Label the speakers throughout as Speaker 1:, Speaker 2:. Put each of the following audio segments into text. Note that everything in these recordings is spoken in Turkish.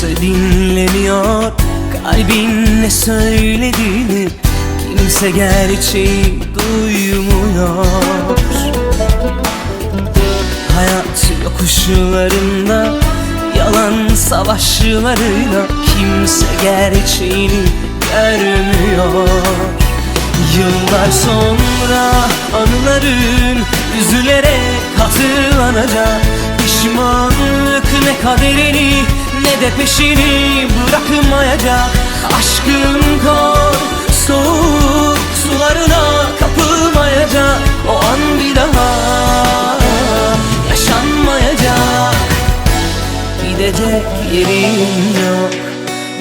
Speaker 1: kimse dinlemiyor Kalbin ne söylediğini Kimse gerçeği duymuyor. Hayat yokuşlarında Yalan savaşlarıyla Kimse gerçeğini görmüyor. Yıllar sonra anıların üzülerek hatırlanacak Pişmanlık ne kaderini ne de peşini bırakmayacak. Aşkın kor soğuk sularına kapılmayacak. O an bir daha yaşanmayacak. Gidecek yerin yok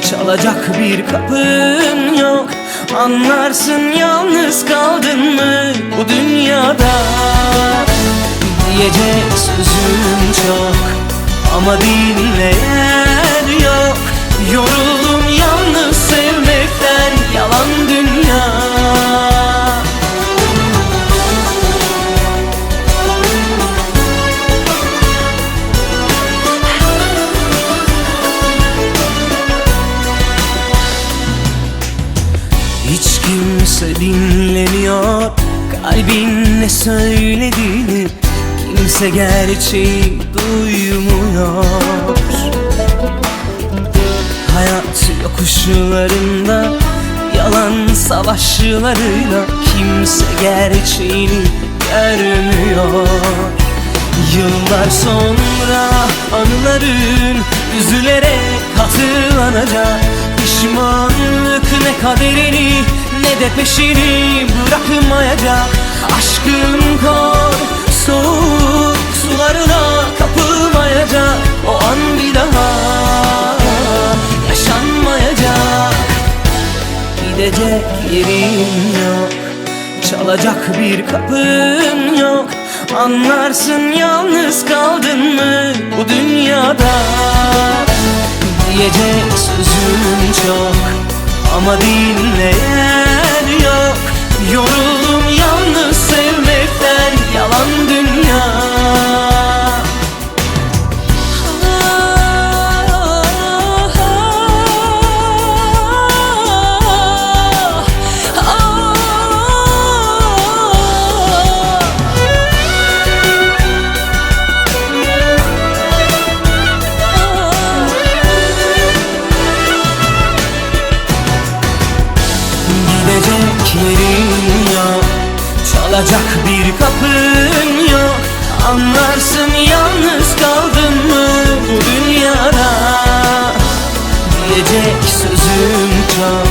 Speaker 1: Çalacak bir kapın yok. Anlarsın yalnız kaldın mı bu dünyada? Diyecek sözüm çok Ama dinleyen kimse dinlemiyor. Kalbin ne söylediğini Kimse gerçeği duymuyor. Hayat yokuşlarında Yalan savaşlarıyla Kimse gerçeğini görmüyor. Yıllar sonra anıların üzülerek hatırlanacak Pişmanlık kaderini ne de peşini bırakmayacak. Aşkın kor soğuk sularına kapılmayacak. O an bir daha yaşanmayacak. Gidecek yerin yok Çalacak bir kapın yok. Anlarsın yalnız kaldın mı bu dünyada? Diyecek sözüm çok Ama dinleyen yok. Yoruldum yalnız Çalacak bir kapın yok. Anlarsın yalnız kaldın mı bu dünyada? Diyecek sözüm çok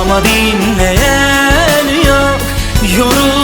Speaker 1: Ama dinleyen yok. Yoruldum